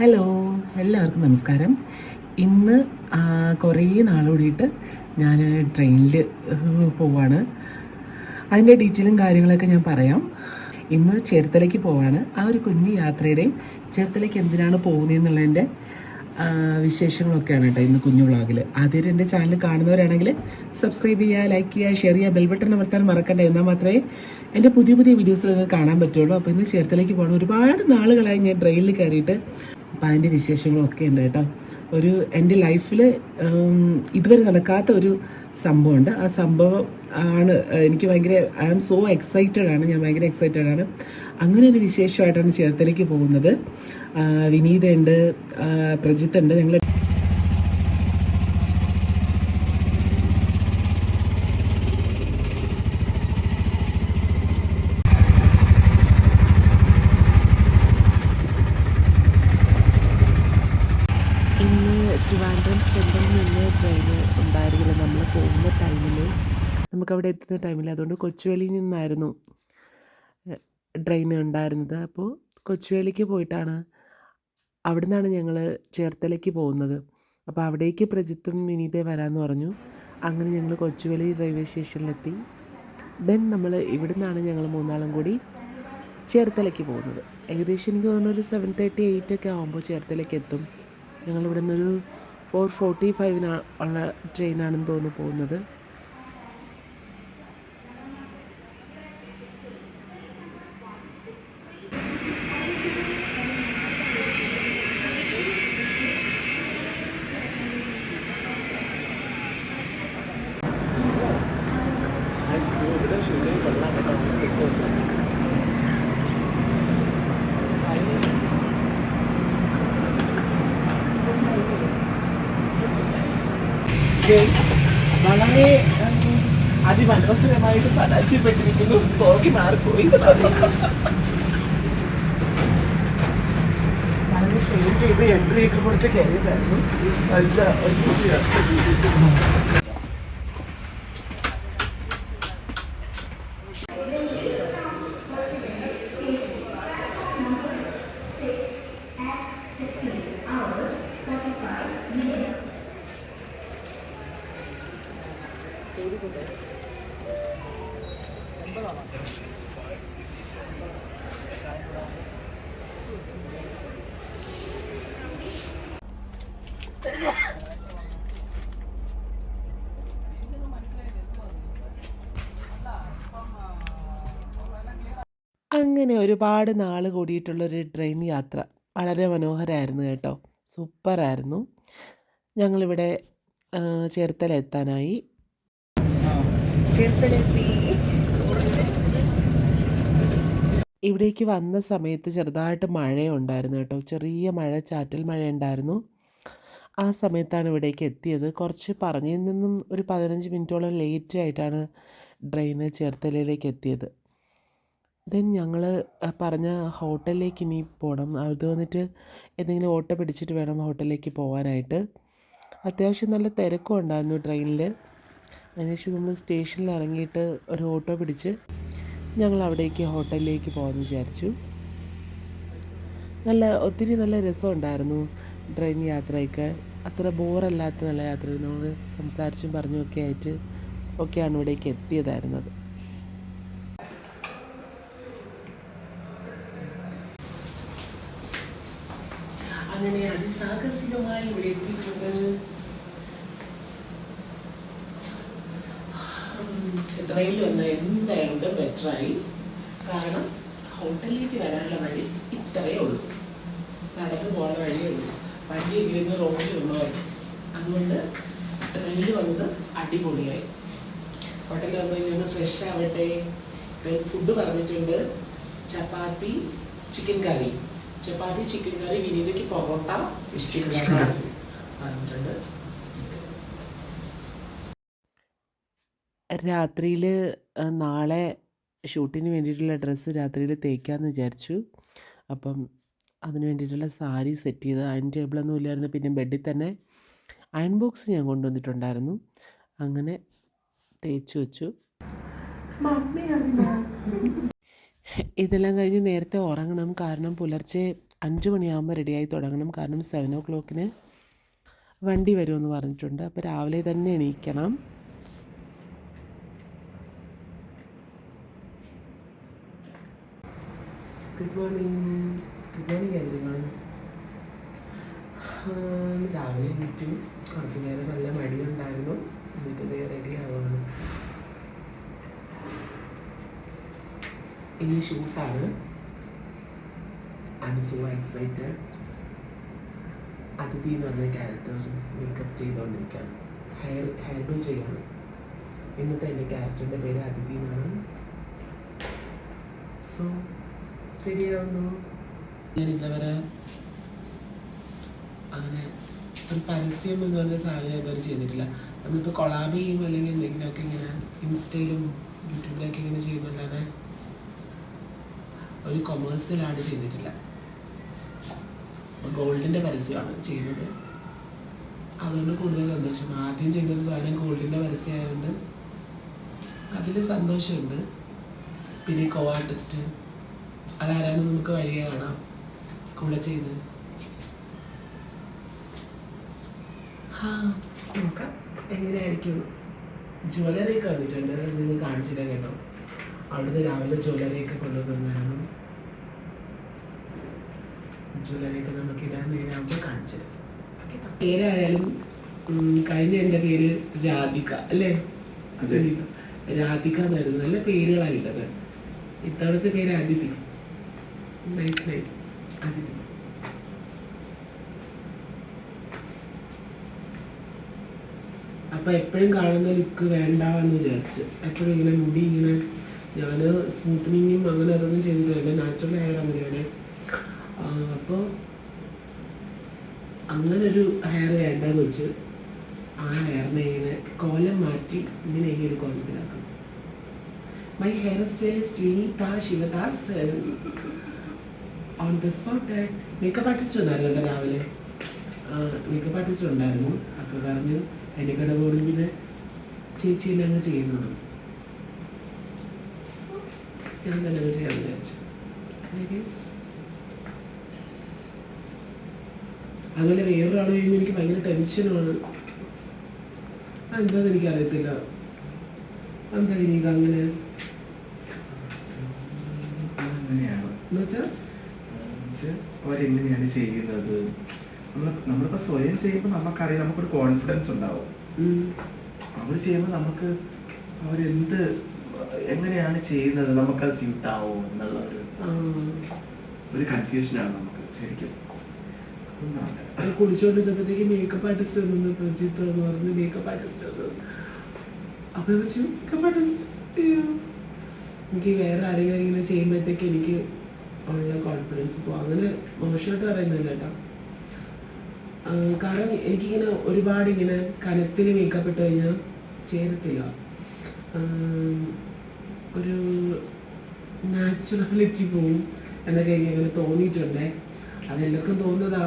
Hello എല്ലാവർക്കും നമസ്കാരം. ഇന്ന് കുറേ നാളോടിയിട്ട് ഞാൻ ട്രെയിനിൽ പോവാണ്. അതിന്റെ ഡീറ്റെയിലും കാര്യങ്ങളൊക്കെ ഞാൻ പറയാം. ഇന്ന് ചേർത്തലയ്ക്ക് പോവാണ്. ആ ഒരു കുഞ്ഞു യാത്രയുടെയും ചേർത്തലയ്ക്ക് എന്തിനാണ് പോകുന്നതെന്നുള്ളതിന്റെ വിശേഷങ്ങളൊക്കെയാണ് കേട്ടോ ഇന്ന് കുഞ്ഞു വ്ളോഗിൽ ആദ്യം എന്റെ ചാനൽ കാണുന്നവരാണെങ്കിൽ സബ്സ്ക്രൈബ് ചെയ്യുക ലൈക്ക് ചെയ്യുക ഷെയർ ചെയ്യുക ബെൽ ബട്ടൺ അമർത്താൻ മറക്കണ്ട. എന്നാൽ മാത്രമേ എന്റെ പുതിയ പുതിയ വീഡിയോസ് നിങ്ങൾക്ക് കാണാൻ പറ്റുള്ളൂ. അപ്പോൾ ഇന്ന് ചേർത്തലേക്ക് പോകണം ഒരുപാട് നാളുകളായി ഞാൻ ട്രെയിനിൽ കയറിയിട്ട് അപ്പം അതിന്റെ വിശേഷങ്ങളൊക്കെ ഉണ്ട് കേട്ടോ. ഒരു എന്റെ ലൈഫിൽ ഇതുവരെ നടക്കാത്ത ഒരു സംഭവമുണ്ട്. ആ സംഭവം ആണ് എനിക്ക് ഭയങ്കര ഐ ആം സോ എക്സൈറ്റഡ് ആണ്. ഞാൻ ഭയങ്കര എക്സൈറ്റഡ് ആണ്. അങ്ങനെ ഒരു വിശേഷമായിട്ടാണ് ചേർത്തലേക്ക് പോകുന്നത്. വിനീത വിനീതയുണ്ട് പ്രജിത്ത് ഞങ്ങൾ ഇന്ന് ട്രിവാൻഡ്രം സെൻട്രലിൽ നിന്ന് ട്രെയിൻ ഉണ്ടായിരുന്നില്ല. നമ്മൾ പോകുന്ന ടൈമിൽ നമുക്കവിടെ എത്തുന്ന ടൈമിൽ അതുകൊണ്ട് കൊച്ചുവേളിയിൽ നിന്നായിരുന്നു ട്രെയിൻ ഉണ്ടായിരുന്നത്. അപ്പോൾ കൊച്ചുവേളിക്ക് പോയിട്ടാണ് അവിടെ നിന്നാണ് ഞങ്ങൾ ചേർത്തലയ്ക്ക് പോകുന്നത്. അപ്പോൾ അവിടേക്ക് പ്രജിത്തും വിനീതേ വരാമെന്ന് പറഞ്ഞു. അങ്ങനെ ഞങ്ങൾ കൊച്ചുവേളി റെയിൽവേ സ്റ്റേഷനിലെത്തി. ദെൻ നമ്മൾ ഇവിടെ നിന്നാണ് ഞങ്ങൾ മൂന്നാളും കൂടി ചേർത്തലയ്ക്ക് പോകുന്നത്. ഏകദേശം എനിക്ക് തോന്നുന്നു ഒരു സെവൻ തേർട്ടി എയ്റ്റ് ഒക്കെ ആകുമ്പോൾ ചേർത്തലയ്ക്ക് എത്തും. ഞങ്ങളിവിടെ നിന്നൊരു ഫോർ ഫോർട്ടി ഫൈവിന് ഉള്ള ട്രെയിനാണെന്ന് തോന്നുന്നു പോകുന്നത്. വളരെ അതിമനോഹരമായിട്ട് പരാജയപ്പെട്ടിരിക്കുന്നു. പോകി മാറിപ്പോയി. വളരെ ഷെയർ ചെയ്ത് എൻട്രി ഒക്കെ കൊടുത്ത് കയറിയതായിരുന്നു. അങ്ങനെ ഒരുപാട് നാൾ കൂടിയിട്ടുള്ളൊരു ട്രെയിൻ യാത്ര. വളരെ മനോഹരമായിരുന്നു കേട്ടോ. സൂപ്പറായിരുന്നു. ഞങ്ങളിവിടെ ചേർത്തല എത്താനായി. ചേർത്തല എത്തി. ഇവിടേക്ക് വന്ന സമയത്ത് ചെറുതായിട്ട് മഴയുണ്ടായിരുന്നു കേട്ടോ. ചെറിയ മഴ ചാറ്റൽ മഴ ഉണ്ടായിരുന്നു ആ സമയത്താണ് ഇവിടേക്ക് എത്തിയത്. കുറച്ച് പറഞ്ഞതിൽ നിന്നും ഒരു പതിനഞ്ച് മിനിറ്റോളം ലേറ്റ് ആയിട്ടാണ് ട്രെയിന് ചേർത്തലയിലേക്ക് എത്തിയത്. ദെൻ ഞങ്ങൾ പറഞ്ഞ ഹോട്ടലിലേക്ക് ഇനി പോകണം അത് വന്നിട്ട് എന്തെങ്കിലും ഓട്ടോ പിടിച്ചിട്ട് വേണം ഹോട്ടലിലേക്ക് പോകാനായിട്ട് അത്യാവശ്യം നല്ല തിരക്കും ഉണ്ടായിരുന്നു ട്രെയിനിൽ അതിനുശേഷം നമ്മൾ സ്റ്റേഷനിൽ ഇറങ്ങിയിട്ട് ഒരു ഓട്ടോ പിടിച്ച് ഞങ്ങൾ അവിടേക്ക് ഹോട്ടലിലേക്ക് പോകാമെന്ന് വിചാരിച്ചു. നല്ല ഒത്തിരി നല്ല രസമുണ്ടായിരുന്നു ട്രെയിൻ യാത്രയൊക്കെ. അത്ര ബോറല്ലാത്ത നല്ല യാത്ര നമ്മൾ സംസാരിച്ചും പറഞ്ഞും ഒക്കെ ആയിട്ട് ഒക്കെയാണ് ഇവിടേക്ക് എത്തിയതായിരുന്നത്. അങ്ങനെ അതിസാഹസികമായി ഇവിടെ എത്തിയിട്ടുണ്ട് ട്രെയിനിൽ വന്ന എന്തായാലും ബെറ്ററായി കാരണം ഹോട്ടലിലേക്ക് വരാനുള്ള വഴി ഇത്രയേ ഉള്ളൂ. നടന്നു പോകുന്ന വഴിയേ ഉള്ളൂ. വണ്ടി ഇരുന്ന് റോഡിൽ ഉള്ളവരും അതുകൊണ്ട് ട്രെയിനിൽ വന്നത് അടിപൊളിയായി. ഹോട്ടലിൽ വന്നു കഴിഞ്ഞാൽ ഫ്രഷ് ആവട്ടെ. ഫുഡ് പറഞ്ഞിട്ടുണ്ട്. Chapati chicken curry chapati chicken curry വിനീതയ്ക്ക് parotta chicken പറഞ്ഞിട്ടുണ്ട്. രാത്രിയിൽ നാളെ ഷൂട്ടിന് വേണ്ടിയിട്ടുള്ള ഡ്രസ്സ് രാത്രിയിൽ തേക്കാമെന്ന് വിചാരിച്ചു. അപ്പം അതിന് വേണ്ടിയിട്ടുള്ള സാരി സെറ്റ് ചെയ്ത് അയൺ ടേബിളൊന്നും ഇല്ലായിരുന്നു. പിന്നെ ബെഡിൽ തന്നെ അയൺ ബോക്സ് ഞാൻ കൊണ്ടുവന്നിട്ടുണ്ടായിരുന്നു. അങ്ങനെ തേച്ചു വെച്ചു. ഇതെല്ലാം കഴിഞ്ഞ് നേരത്തെ ഉറങ്ങണം. കാരണം പുലർച്ചെ അഞ്ച് മണിയാകുമ്പോൾ റെഡിയായി തുടങ്ങണം. കാരണം സെവൻ ഓ ക്ലോക്കിന് വണ്ടി വരുമെന്ന് പറഞ്ഞിട്ടുണ്ട്. അപ്പോൾ രാവിലെ തന്നെ എണീക്കണം. ഗുഡ് മോർണിംഗ് എവരിവൺ രാവിലെ എണീറ്റ് കുറച്ച് നേരം നല്ല മടിയുണ്ടായിരുന്നു എന്നിട്ട് റെഡി ആവുകയാണ് ഇനി ഷൂട്ടാണ് ഐ എം സോ എക്സൈറ്റഡ് അതിഥി എന്ന് പറഞ്ഞ ക്യാരക്ടർ മേക്കപ്പ് ചെയ്തുകൊണ്ടിരിക്കുകയാണ് ഹെയർ ഹെയർ ഡോ ചെയ്യാണ് ഇന്നത്തെ എന്റെ ക്യാരക്ടറിന്റെ പേര് അതിഥി എന്നാണ് സോ അങ്ങനെ ഒരു പരസ്യം എന്ന് പറഞ്ഞ സാധനം ഇതുവരെ ചെയ്തിട്ടില്ല. നമ്മളിപ്പോൾ കൊളാബ് ചെയ്യും അല്ലെങ്കിൽ എന്തെങ്കിലുമൊക്കെ ഇങ്ങനെ ഇൻസ്റ്റയിലും യൂട്യൂബിലൊക്കെ ഇങ്ങനെ ചെയ്യുന്നല്ലാതെ ഒരു കൊമേഴ്സ്യൽ ആഡ് ചെയ്തിട്ടില്ല. ഗോൾഡിന്റെ പരസ്യമാണ് ചെയ്യുന്നത്. അതുകൊണ്ട് കൂടുതൽ സന്തോഷം. ആദ്യം ചെയ്തൊരു സാധനം ഗോൾഡിന്റെ പരസ്യമായതുകൊണ്ട് അതിൽ സന്തോഷമുണ്ട്. പിന്നെ കോ ആർട്ടിസ്റ്റ് അതാരാന്ന് നമുക്ക് വരിക കാണാം? കൂടെ ചെയ്ത് നോക്കാം. എങ്ങനെയായിരിക്കും? വന്നിട്ടുണ്ട്. നിങ്ങൾ കാണിച്ചില്ല കേട്ടോ. അവിടുന്ന് രാവിലെ ജ്വല്ലറിയൊക്കെ കൊണ്ടുവന്നായിരുന്നു ജ്വല്ലറി ഒക്കെ നമുക്ക് ഇടാൻ നേരാകുമ്പോൾ കാണിച്ചത് പേരായാലും കഴിഞ്ഞ എന്റെ പേര് രാധിക അല്ലേ. രാധിക എന്നായിരുന്നു. നല്ല പേരുകളായിട്ടത് ഇത്തവണത്തെ പേര് അതിഥി നൈസ് നൈറ്റ് അതിഥി അപ്പൊ എപ്പോഴും കാണുന്ന ലുക്ക് വേണ്ട എന്ന് വിചാരിച്ച്. എപ്പോഴും ഇങ്ങനെ മുടി ഇങ്ങനെ ഞാൻ സ്മൂത്തനിങ്ങും അങ്ങനെ അതൊന്നും ചെയ്തിട്ടില്ല. നാച്ചുറൽ ഹെയർ അങ്ങനെയാണ് അപ്പോൾ അങ്ങനെ ഒരു ഹെയർ വേണ്ടെന്ന് വെച്ച് ആ ഹെയറിനെ ഇങ്ങനെ കോലം മാറ്റി ഇങ്ങനെ ഈ ഒരു കോലത്തിലാക്കും. My hair stylist Vineetha Sivadas. On the spot makeup artist ഉണ്ടായിരുന്നു എന്റെ രാവിലെ. മേക്കപ്പ് ആർട്ടിസ്റ്റ് ഉണ്ടായിരുന്നു. അപ്പോൾ പറഞ്ഞു എന്റെ കട പിന്നെ ചേച്ചി എന്നെ അങ്ങ് ചെയ്യുന്നുണ്ട്. ഞാൻ തന്നെ അങ്ങ് ചെയ്യാൻ വിചാരിച്ചു. I guess. അതുപോലെ വേറൊരാൾ കഴിയുമ്പോൾ എനിക്ക് ഭയങ്കര ടെൻഷനാണ് എന്താന്ന് എനിക്കറിയത്തില്ല. എന്താ ഇനി അങ്ങനെ? അതങ്ങനെയാണ് വെച്ചാൽ അവരെങ്ങനെയാണ് ചെയ്യുന്നത്? നമ്മളിപ്പോൾ സ്വയം ചെയ്യുമ്പോൾ നമുക്കറിയാം നമുക്കൊരു കോൺഫിഡൻസ് ഉണ്ടാവും. അവർ ചെയ്യുമ്പോൾ നമുക്ക് അവരെന്ത് എങ്ങനെയാണ് ചെയ്യുന്നത്? നമുക്കത് സ്യൂട്ട് ആവോ എന്നുള്ള ഒരു ഒരു കൺഫ്യൂഷനാണ് നമുക്ക് ശരിക്കും. അത് കുടിച്ചോണ്ടിരുന്നപ്പോഴത്തേക്ക് മേക്കപ്പ് ആർട്ടിസ്റ്റ് വന്നു. പ്രജിത്ത് എന്ന് പറഞ്ഞ് മേക്കപ്പ് ആർട്ടിസ്റ്റ് വന്നു. അപ്പൊ മേക്കപ്പ് ആർട്ടിസ്റ്റ് എനിക്ക് വേറെ ആരെങ്കിലും ഇങ്ങനെ ചെയ്യുമ്പോഴത്തേക്ക് എനിക്ക് ഉള്ള കോൺഫിഡൻസ് പോകും അങ്ങനെ മോശമായിട്ട് പറയുന്നില്ല കേട്ടോ. കാരണം എനിക്കിങ്ങനെ ഒരുപാട് ഇങ്ങനെ കനത്തിൽ മേക്കപ്പ് കഴിഞ്ഞാൽ ചേരത്തില്ല. ഒരു നാച്ചുറാലിറ്റി പോവും എന്നൊക്കെ എനിക്ക് അങ്ങനെ തോന്നിയിട്ടുണ്ട്. അതെല്ലാവർക്കും തോന്നുന്നതാ.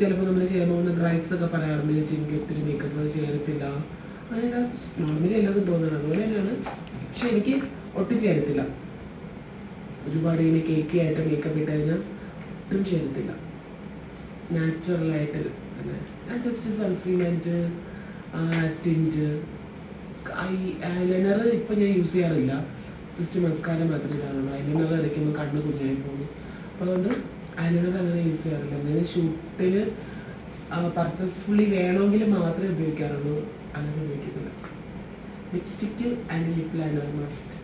ചിലപ്പോൾ നമ്മൾ ചെയ്യാൻ പോകുന്ന ഡ്രൈസ് ഒക്കെ പറയാറുണ്ട് ചേച്ചി എനിക്ക് ഒത്തിരി മേക്കപ്പ് ചേരത്തില്ല. അങ്ങനെ നോർമലി എല്ലാവർക്കും തോന്നുന്നത് അതുപോലെ തന്നെയാണ് പക്ഷെ എനിക്ക് ഒട്ടും ചേരത്തില്ല. ഒരുപാട് ഇങ്ങനെ കേക്കി ആയിട്ട് മേക്കപ്പ് ഇട്ട് കഴിഞ്ഞാൽ ഒട്ടും ചേരത്തില്ല നാച്ചുറലായിട്ട് ഞാൻ ജസ്റ്റ് സൺസ്ക്രീൻ ആയിട്ട് ടിന്റ് ഐ ഐലൈനർ ഇപ്പം ഞാൻ യൂസ് ചെയ്യാറില്ല. ജസ്റ്റ് മസ്കാരം മാത്രമേ ഇടാറുള്ളൂ. ഐലൈനർ അരയ്ക്കുമ്പോൾ കണ്ണ് കുഞ്ഞായി പോകും. അപ്പോൾ അതുകൊണ്ട് ഐലൈനർ അങ്ങനെ യൂസ് ചെയ്യാറില്ല. അങ്ങനെ ഷൂട്ടിൽ പർപ്പസ്ഫുള്ളി വേണമെങ്കിൽ മാത്രമേ ഉപയോഗിക്കാറുള്ളൂ. അങ്ങനെ ഉപയോഗിക്കുന്നില്ല lipstick and lip liner must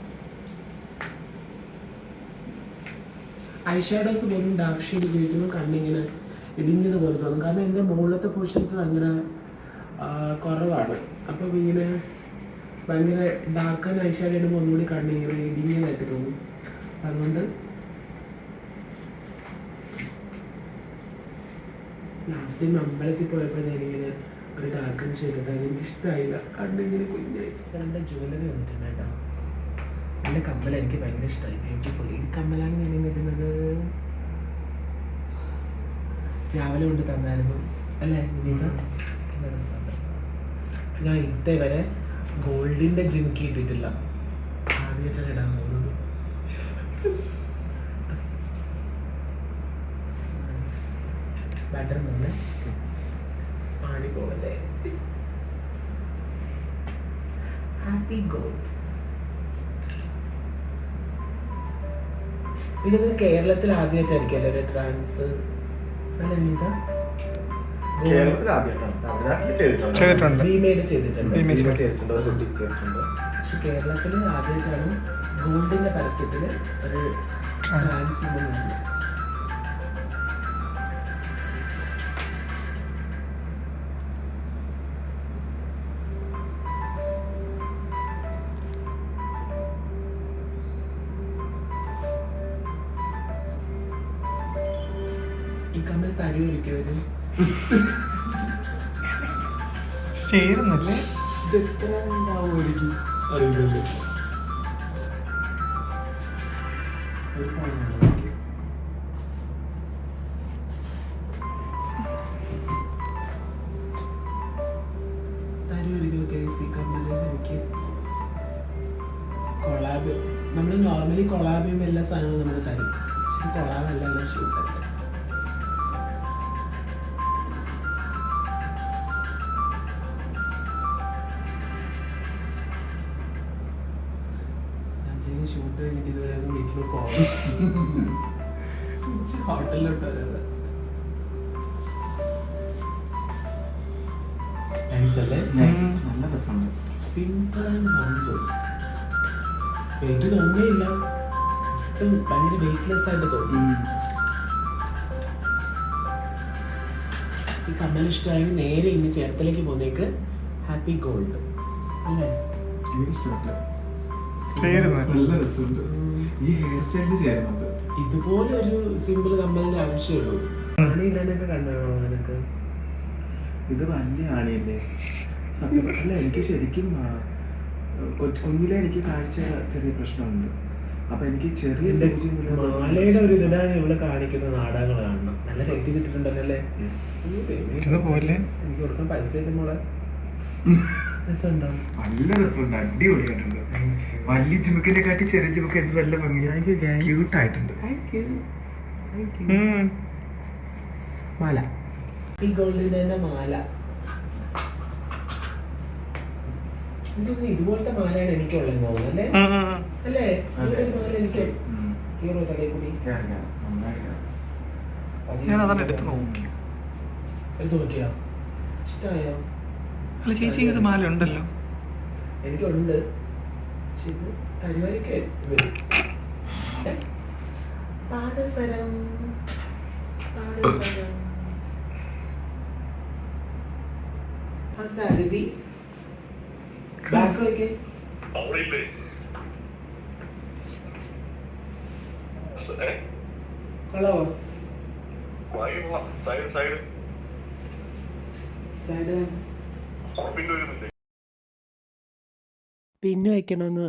eye shadows പോലും ഡാർക്ക് ഷെയ്ഡ് ഉപയോഗിക്കുമ്പോൾ കണ്ണിങ്ങനെ ഇടിഞ്ഞത് പോലെ തോന്നും. കാരണം എന്റെ മുകളിലത്തെ പോർഷൻസ് ഭയങ്കര കുറവാണ്. അപ്പം ഇങ്ങനെ ഭയങ്കര ഡാർക്ക് ആൻഡ് ഐ ഷാഡോ ഇടുമ്പോൾ ഒന്നുകൂടി കണ്ണിങ്ങനെ ഇടിഞ്ഞതായിട്ട് തോന്നും. അതുകൊണ്ട് ലാസ്റ്റ് ടൈം അമ്പലത്തിൽ പോയപ്പോൾ ഞാനിങ്ങനെ ഒരു ഡാർക്ക് ഷെയ്ഡ് എനിക്ക് ഇഷ്ടമായില്ല കണ്ണിങ്ങനെ കുഞ്ഞായി. എന്റെ ജ്വല്ലറി വന്നിട്ടുണ്ട് കേട്ടോ. എന്റെ കമ്മൽ എനിക്ക് ഭയങ്കര ഇഷ്ടമായി ബ്യൂട്ടിഫുൾ ഈ കമ്മലാണ് ഞാൻ ഇന്ന് ഇടുന്നത്. രാവിലെ കൊണ്ട് തന്നായിരുന്നു. അല്ലേ ഞാൻ നല്ല വരെ ഗോൾഡിന്റെ ജിമിക്കി ഇട്ടിട്ടില്ല ആദ്യമായിട്ടാണ് ഇടാൻ പോകുന്നത്. ബാറ്റർ തന്നെ പാടി പോകല്ലേ? ഹാപ്പി ഗോഡ് പിന്നെ ഇത് കേരളത്തിൽ ആദ്യമായിട്ടായിരിക്കും അല്ലെ ട്രാൻസ് അല്ല നീത കേരളത്തിൽ ആദ്യമായിട്ടാണ് തമിഴ്നാട്ടിൽ ചെയ്തിട്ടുണ്ട്. ചെയ്തിട്ടുണ്ട്. ചെയ്തിട്ടുണ്ട്. പക്ഷെ കേരളത്തിൽ ആദ്യമായിട്ടാണ് ഗോൾഡിന്റെ പരസ്യത്തിൽ ഒരു Trans. ട്രാൻസ് കമ്മൽ തരയൊരിക്കും ചേരുന്നല്ലേ? ഇത് എത്ര ഉണ്ടാവും എനിക്ക് അറിയില്ലല്ലോ. ഒരു ഷൂട്ട് കഴിഞ്ഞിട്ട് ഇതുവരെ വീട്ടിൽ പോകും ഹോട്ടലിലോട്ട് വരാതെ നൈസ് അല്ലേ? Nice. നല്ല രസമുണ്ട്. സിമ്പിൾ ആൻഡ് വെയിറ്റ് ഭയങ്കര വെയിറ്റ്ലെസ് ആയിട്ട് തോന്നും. ഈ കമ്മൽ ഇഷ്ടമായെങ്കിൽ നേരെ ഇനി ചേർത്തലേക്ക് പോകുന്നേക്ക് ഹാപ്പി ഗോൾഡ് അല്ലേ? എനിക്ക് ഇഷ്ടപ്പെട്ടു ചേരുന്നത്. ഈ ഹെയർ സ്റ്റൈലിൽ ചേരുന്നുണ്ട്. ഇതുപോലെ ഒരു സിമ്പിൾ കമ്മലിന്റെ ആവശ്യമുള്ളൂ. ഇടാനൊക്കെ കണ്ടോ നിനക്ക്? ഇത് വലിയ ആണിയല്ലേ? സത്യം അല്ല എനിക്ക് ശരിക്കും കുഞ്ഞിലെ എനിക്ക് കാഴ്ച ചെറിയ പ്രശ്നമുണ്ട്. അപ്പൊ എനിക്ക് ചെറിയ മാലയുടെ ഒരു ഇതിനാണ് ഇവിടെ കാണിക്കുന്ന നാടകങ്ങൾ കാണണം നല്ല രക്തി പോലെ? എനിക്ക് കൊടുക്കാൻ പൈസ മോളെ. നല്ല രസമുണ്ട് അടിപൊളിയായിട്ടുണ്ട്. വലിയ ചുമക്കിനെ കാട്ടി ചെറിയ ചുമക്ക് എനിക്ക് നല്ല ഭംഗിയാണ് ക്യൂട്ട് ആയിട്ടുണ്ട് മാല. ഈ ഗോൾഡിന്റെ മാല. ഇതുപോലത്തെ മാലയാണ് എനിക്കുള്ളത് തോന്നുന്നു അല്ലേ? അല്ലേ? ഇതുപോലെ എനിക്ക്. ഞാൻ അതാണ് എടുത്ത് നോക്കി എടുത്ത് നോക്കിയോ? ഇഷ്ടമായോ അല്ല ചേച്ചി ഇത് മാല ഉണ്ടല്ലോ എനിക്കുണ്ട്? പാദസരം. പാദസരം? കൊള്ളാവോ? സൈഡ്? സൈഡ് വരുന്നില്ലേ പിന്ന് വയ്ക്കണമെന്ന്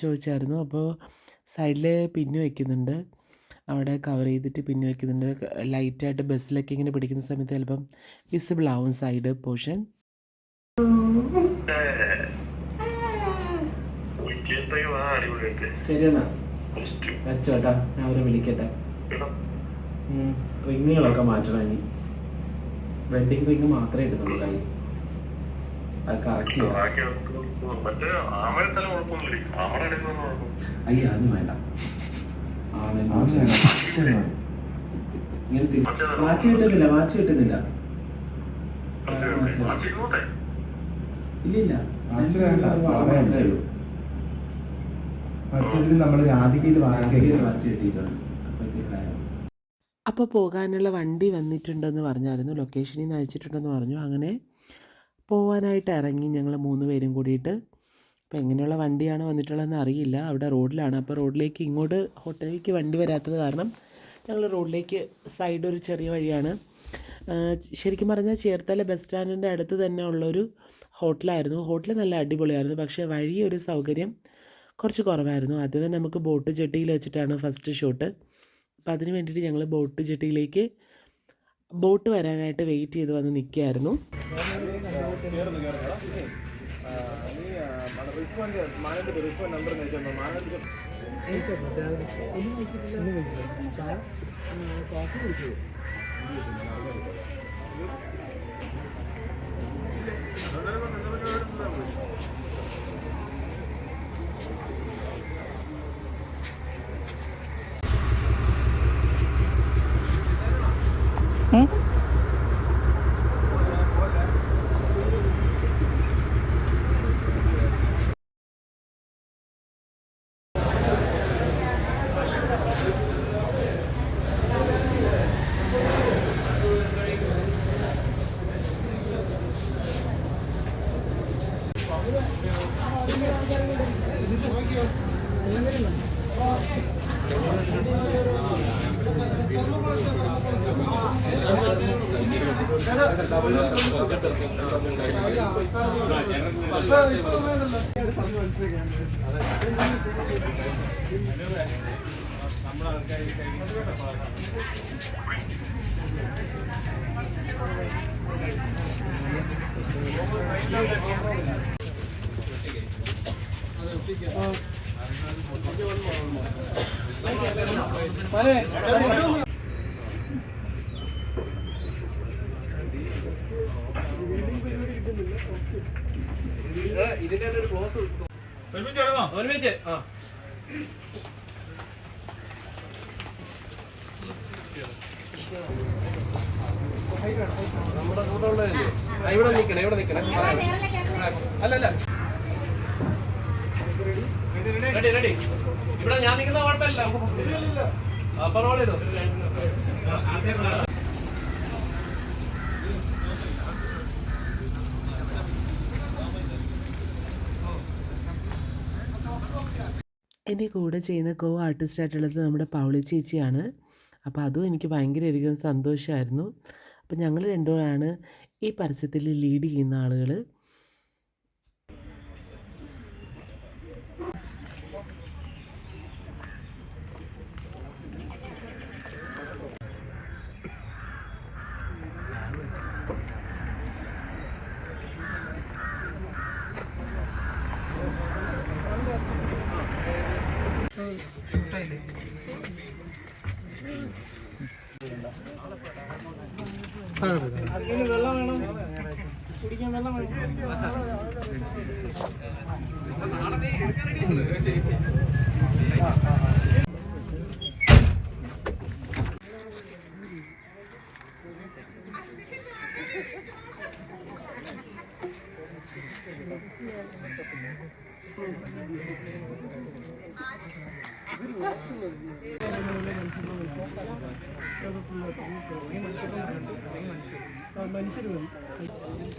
ചോദിച്ചായിരുന്നു. അപ്പോൾ സൈഡിൽ പിന്നു വയ്ക്കുന്നുണ്ട് അവിടെ കവർ ചെയ്തിട്ട് പിന്നു വയ്ക്കുന്നുണ്ട് ലൈറ്റായിട്ട് ബസ്സിലൊക്കെ ഇങ്ങനെ പിടിക്കുന്ന സമയത്ത് ചിലപ്പം വിസിബിൾ ആവും സൈഡ് പോർഷൻ ശരിയെന്നാ വെച്ചോട്ടാ. ഞാൻ അവരെ വിളിക്കട്ടെ. റിങ്ങുകളൊക്കെ മാറ്റണം ഇനി. വെഡിങ് റിങ് മാത്രമേ ഇടുന്നുള്ളൂ കൈ അത് കറക്റ്റ് ബാക്കി മറ്റേ ആമയുടെ കുഴപ്പമൊന്നുമില്ല ആമയുടെ ഇടയിൽ കുഴപ്പം അയ്യ അത് വേണ്ട. വാച്ച് കിട്ടുന്നില്ല വാച്ച് കിട്ടുന്നില്ല. ഇല്ലില്ല മറ്റേതിൽ നമ്മൾ രാധികയിൽ അപ്പോൾ പോകാനുള്ള വണ്ടി വന്നിട്ടുണ്ടെന്ന് പറഞ്ഞായിരുന്നു. ലൊക്കേഷനിൽ നിന്ന് അയച്ചിട്ടുണ്ടെന്ന് പറഞ്ഞു. അങ്ങനെ പോവാനായിട്ട് ഇറങ്ങി ഞങ്ങൾ മൂന്ന് പേരും കൂടിയിട്ട്. അപ്പോൾ എങ്ങനെയുള്ള വണ്ടിയാണ് വന്നിട്ടുള്ളതെന്ന് അറിയില്ല. അവിടെ റോഡിലാണ്. അപ്പോൾ റോഡിലേക്ക് ഇങ്ങോട്ട് ഹോട്ടലിലേക്ക് വണ്ടി വരാത്തത് കാരണം ഞങ്ങൾ റോഡിലേക്ക് സൈഡ് ഒരു ചെറിയ വഴിയാണ്. ശരിക്കും പറഞ്ഞാൽ ചേർത്തല ബസ് സ്റ്റാൻഡിന്റെ അടുത്ത് തന്നെ ഉള്ളൊരു ഹോട്ടലായിരുന്നു. ഹോട്ടൽ നല്ല അടിപൊളിയായിരുന്നു. പക്ഷേ വഴി ഒരു സൗകര്യം കുറച്ച് കുറവായിരുന്നു. ആദ്യം തന്നെ നമുക്ക് ബോട്ട് ജെട്ടിയിൽ വെച്ചിട്ടാണ് ഫസ്റ്റ് ഷൂട്ട്. അപ്പോൾ അതിന് വേണ്ടിയിട്ട് ഞങ്ങൾ ബോട്ട് ജെട്ടിയിലേക്ക് ബോട്ട് വരാനായിട്ട് വെയിറ്റ് ചെയ്ത് വന്ന് നിൽക്കുകയായിരുന്നു കോഫി അതെ ഒറ്റയ്ക്ക് ഇവിടെ നിൽക്കണേ ഇവിടെ നിൽക്കണേ. അല്ലല്ല റെഡി റെഡി ഇവിടെ ഞാൻ നിൽക്കുന്ന കുഴപ്പമില്ല. അപ്പൊ എന്റെ കൂടെ ചെയ്യുന്ന കോ ആർട്ടിസ്റ്റ് ആയിട്ടുള്ളത് നമ്മുടെ പൗളി ചേച്ചിയാണ്. അപ്പോൾ അതും എനിക്ക് ഭയങ്കരധികം സന്തോഷമായിരുന്നു അപ്പോൾ ഞങ്ങൾ രണ്ടുപേരാണ് ഈ പരസ്യത്തിൽ ലീഡ് ചെയ്യുന്ന ആളുകൾ കുടിക്കാൻ വെള്ളം വേണം.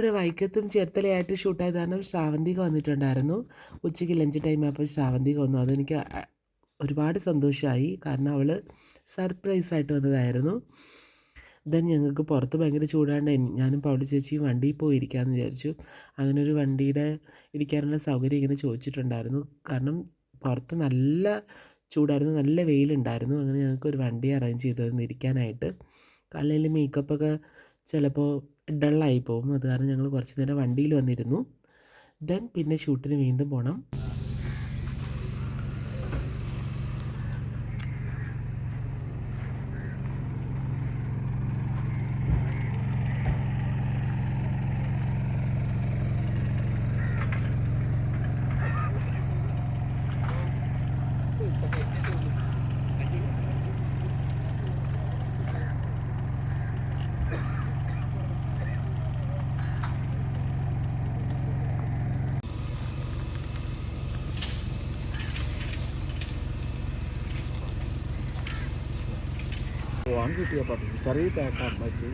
ഇവിടെ വൈക്കത്തും ചേർത്തലയായിട്ട് ഷൂട്ടായത് കാരണം ശ്രാവന്തിക വന്നിട്ടുണ്ടായിരുന്നു. ഉച്ചയ്ക്ക് ലഞ്ച് ടൈം ആയപ്പോൾ ശ്രാവന്തിക വന്നു. അതെനിക്ക് ഒരുപാട് സന്തോഷമായി കാരണം അവൾ സർപ്രൈസായിട്ട് വന്നതായിരുന്നു. ദെൻ ഞങ്ങൾക്ക് പുറത്ത് ഭയങ്കര ചൂടാണ്ട് ഞാനും പൗളി ചേച്ചിയും വണ്ടിയിൽ പോയി ഇരിക്കാമെന്ന് വിചാരിച്ചു. അങ്ങനെ ഒരു വണ്ടിയുടെ ഇരിക്കാനുള്ള സൗകര്യം ഇങ്ങനെ ചോദിച്ചിട്ടുണ്ടായിരുന്നു. കാരണം പുറത്ത് നല്ല ചൂടായിരുന്നു നല്ല വെയിലുണ്ടായിരുന്നു. അങ്ങനെ ഞങ്ങൾക്ക് ഒരു വണ്ടി അറേഞ്ച് ചെയ്തിരുന്നു ഇരിക്കാനായിട്ട് അല്ലെങ്കിൽ മേക്കപ്പൊക്കെ ചിലപ്പോൾ ഡള്ളായി പോകും. അത് കാരണം ഞങ്ങൾ കുറച്ച് നേരം വണ്ടിയിൽ വന്നിരുന്നു. ദെൻ പിന്നെ ഷൂട്ടിന് വീണ്ടും പോകണം പോവാൻ കിട്ടിയ പറ്റി ചെറിയ പേട്ടാൻ പറ്റി.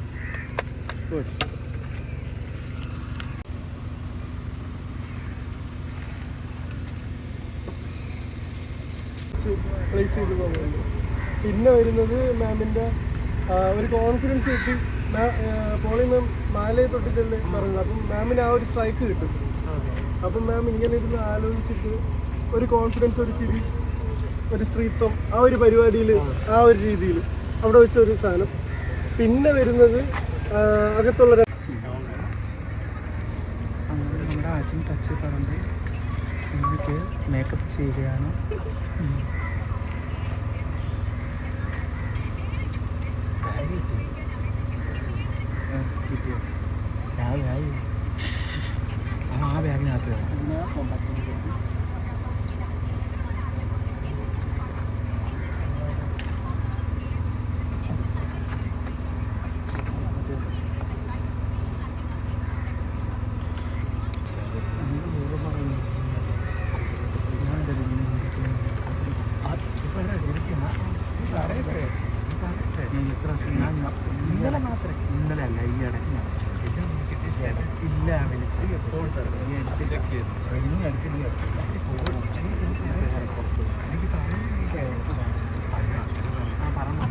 പ്ലേസ് ചെയ്ത് പോകുന്നുണ്ട് പിന്നെ വരുന്നത് മാമിന്റെ ഒരു കോൺഫിഡൻസ് കിട്ടി. പോളി മാം മാലയെ തൊട്ടിട്ടല്ലേ പറഞ്ഞത്. അപ്പം മാമിന് ആ ഒരു സ്ട്രൈക്ക് കിട്ടും. അപ്പം മാം ഇങ്ങനെ ഇരുന്ന് ആലോചിച്ചിട്ട് ഒരു കോൺഫിഡൻസ് ഒരു ചിരി ഒരു സ്ത്രീത്വം ആ ഒരു പരിപാടിയിൽ ആ ഒരു രീതിയിൽ അവിടെ വെച്ച ഒരു സാധനം. പിന്നെ വരുന്നത് അകത്തുള്ള ടച്ച് മേക്കപ്പ് ചെയ്യുകയാണ്. ആ ബാഗിനകത്ത് ഇന്നലെ മാത്രമേ ഇന്നലെ അല്ല ഈ ഇടയ്ക്ക് ഞാൻ ഇല്ല വിളിച്ച് എപ്പോൾ ഈ അടുത്ത് ഇനി അടുത്ത് നീ എനിക്ക് ആ പറഞ്ഞു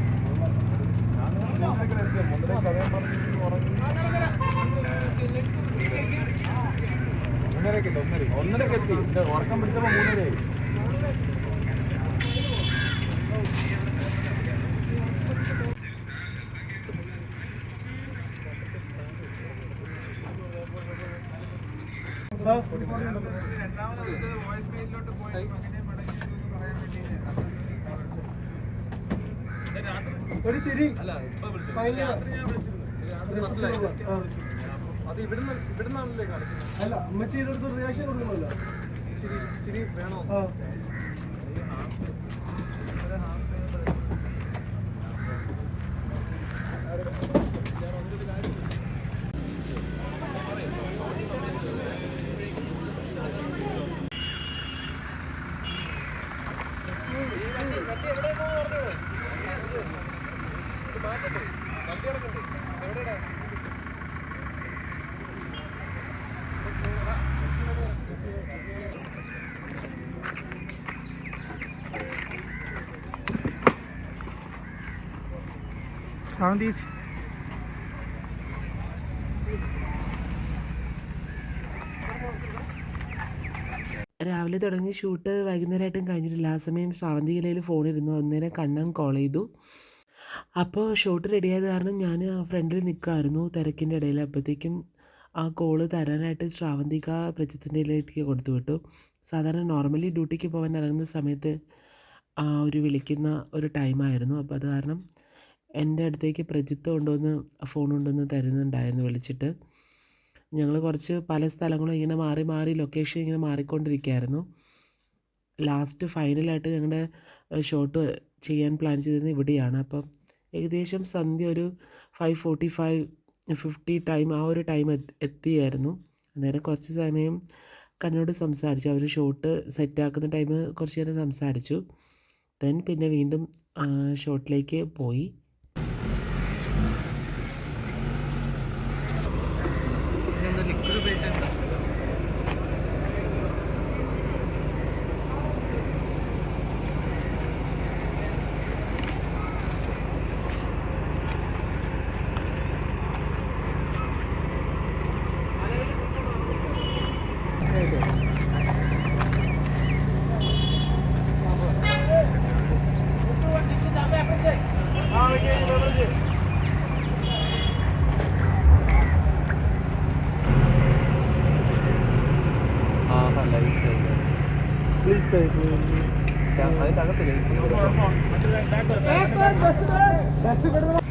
ഒന്നരക്ക് എത്തി ഉറക്കം പിടിച്ചപ്പോ മൂന്നരയായി ഒരു ചിരി. അത് ഇവിടുന്ന് ഇവിടുന്നാണല്ലേ അല്ല അമ്മച്ചിയുടെ അടുത്ത് റിയാക്ഷൻ കൊടുക്കണമല്ലോ. ചിരി ചിരി വേണോ? ആ it. രാവിലെ തുടങ്ങി ഷൂട്ട് വൈകുന്നേരമായിട്ടും കഴിഞ്ഞിട്ടില്ല. ആ സമയം ശ്രാവന്തി കലയിൽ ഫോണിരുന്നു അന്നേരം കണ്ണൻ കോൾ ചെയ്തു. അപ്പോൾ ഷൂട്ട് റെഡിയായത് കാരണം ഞാൻ ഫ്രണ്ടിൽ നിൽക്കുമായിരുന്നു തിരക്കിന്റെ ഇടയിൽ അപ്പോഴത്തേക്കും ആ കോൾ തരാനായിട്ട് ശ്രാവന്തിക പ്രജിത്തിന്റെ ഇടയിലേക്ക് കൊടുത്തു വിട്ടു. സാധാരണ നോർമലി ഡ്യൂട്ടിക്ക് പോകാൻ ഇറങ്ങുന്ന സമയത്ത് ഒരു വിളിക്കുന്ന ഒരു ടൈമായിരുന്നു അപ്പോൾ അത് കാരണം എന്റെ അടുത്തേക്ക് പ്രജിത്ത് കൊണ്ടുവന്ന് ഫോൺ കൊണ്ടുവന്ന് തരുന്നുണ്ടായിരുന്നു വിളിച്ചിട്ട്. ഞങ്ങൾ കുറച്ച് പല സ്ഥലങ്ങളും ഇങ്ങനെ മാറി മാറി ലൊക്കേഷൻ ഇങ്ങനെ മാറിക്കൊണ്ടിരിക്കുകയായിരുന്നു ലാസ്റ്റ് ഫൈനലായിട്ട് ഞങ്ങളുടെ ഷോട്ട് ചെയ്യാൻ പ്ലാൻ ചെയ്തത് ഇവിടെയാണ്. അപ്പം ഏകദേശം സന്ധ്യ ഒരു five forty five fifty time ആ ഒരു ടൈം എത്തിയായിരുന്നു. അന്നേരം കുറച്ച് സമയം കണ്ണോട് സംസാരിച്ചു. അവർ ഷോട്ട് സെറ്റാക്കുന്ന ടൈം കുറച്ച് നേരം സംസാരിച്ചു. ദെൻ പിന്നെ വീണ്ടും ഷോട്ടിലേക്ക് പോയി. അതിന്റെ അകത്തില്ലേ ഹാപ്പി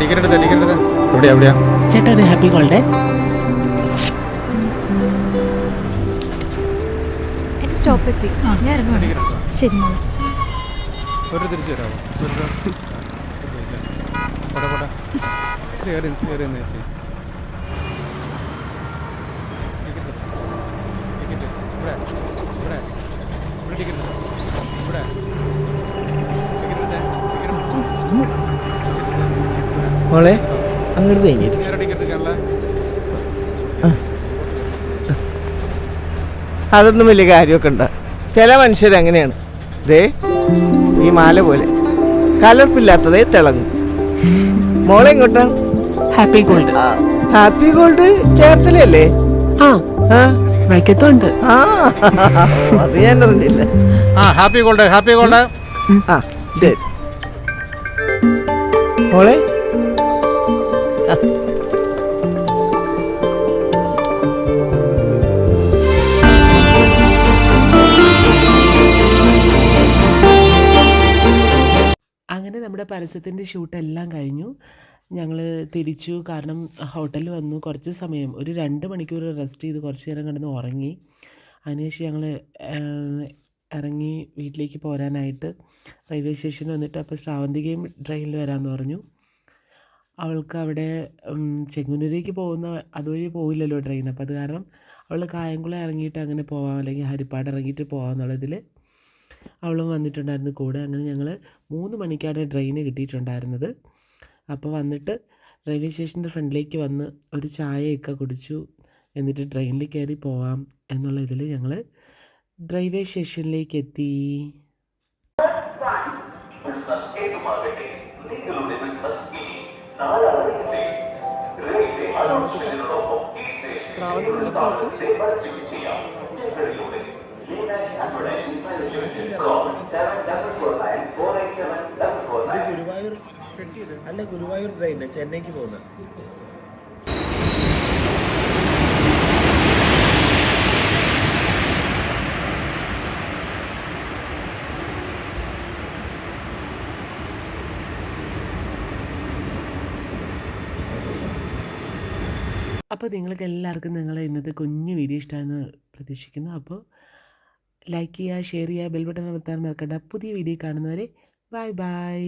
ടിക്കറ്റ് എടുത്തേ ടിക്കറ്റ് എടുത്തേ. എവിടെയാ എവിടെയാ? ചേട്ടാ ഒരു ഹാപ്പി എന്റെ സ്റ്റോപ്പ് എത്തി. ഞാൻ ഇറങ്ങുവാണ്. ശരി മോളെ. ഒരു തിരിച്ചു തരാമോ കയറി കയറി ചേച്ചി. ഇവിടെ ഇവിടെ. ഇവിടെ ടിക്കറ്റ് ഇവിടെ. മോളെ അങ്ങോട്ട് കഴിഞ്ഞു അതൊന്നും വലിയ കാര്യമൊക്കെ ഉണ്ട്. ചില മനുഷ്യർ അങ്ങനെയാണ്. ദേ ഈ മാല പോലെ. കലർപ്പില്ലാത്തതേ തിളങ്ങും. മോളെ എങ്ങോട്ടാണ് ഹാപ്പി ഗോൾഡ് ഹാപ്പി ഗോൾഡ് ചേർത്തലല്ലേ ആ ആ. വൈക്കത്തുണ്ട്. ആ അത് ഞാൻ അറിഞ്ഞില്ല. ആ ഹാപ്പി ഗോൾഡ് ഹാപ്പി ഗോൾഡ് ആ ശരി. മോളെ അങ്ങനെ നമ്മുടെ പരസ്യത്തിന്റെ ഷൂട്ടെല്ലാം കഴിഞ്ഞു. ഞങ്ങൾ തിരിച്ചു. കാരണം ഹോട്ടലിൽ വന്നു. കുറച്ച് സമയം. ഒരു രണ്ട് മണിക്കൂർ റെസ്റ്റ് ചെയ്ത് കുറച്ച് നേരം കിടന്ന് ഉറങ്ങി. അതിനുശേഷം ഞങ്ങൾ ഇറങ്ങി വീട്ടിലേക്ക് പോരാനായിട്ട് റെയിൽവേ സ്റ്റേഷനിൽ വന്നിട്ട് അപ്പോൾ ശ്രാവന്തികയും ട്രെയിനിൽ വരാമെന്ന് പറഞ്ഞു. അവൾക്ക് അവിടെ ചെങ്ങന്നൂരേക്ക് പോകുന്ന അതുവഴി പോവില്ലല്ലോ ട്രെയിൻ അപ്പോൾ അത് കാരണം അവൾ കായംകുളം ഇറങ്ങിയിട്ട് അങ്ങനെ പോവാം അല്ലെങ്കിൽ ഹരിപ്പാട് ഇറങ്ങിയിട്ട് പോകാമെന്നുള്ളതിൽ അവളും വന്നിട്ടുണ്ടായിരുന്നു. കൂടെ അങ്ങനെ ഞങ്ങൾ മൂന്ന് മണിക്കാണ് ട്രെയിന് കിട്ടിയിട്ടുണ്ടായിരുന്നത്. അപ്പോൾ വന്നിട്ട് റെയിൽവേ സ്റ്റേഷന്റെ ഫ്രണ്ടിലേക്ക് വന്ന് ഒരു ചായയൊക്കെ കുടിച്ചു എന്നിട്ട് ട്രെയിനിൽ കയറി പോവാം എന്നുള്ള ഇതിൽ ഞങ്ങൾ റെയിൽവേ സ്റ്റേഷനിലേക്ക് എത്തി. ഗുരുവായൂർ അല്ല ഗുരുവായൂർ ട്രെയിൻ ചെന്നൈക്ക് പോകുന്നത്. അപ്പോൾ നിങ്ങൾക്ക് എല്ലാവർക്കും നിങ്ങളെ ഇന്നത്തെ കുഞ്ഞു വീഡിയോ ഇഷ്ടമാണെന്ന് പ്രതീക്ഷിക്കുന്നു. അപ്പോൾ ലൈക്ക് ചെയ്യുക ഷെയർ ചെയ്യുക ബെൽ ബട്ടൺ അമർത്താൻ മറക്കണ്ട. പുതിയ വീഡിയോ കാണുന്നവരെ ബൈ ബൈ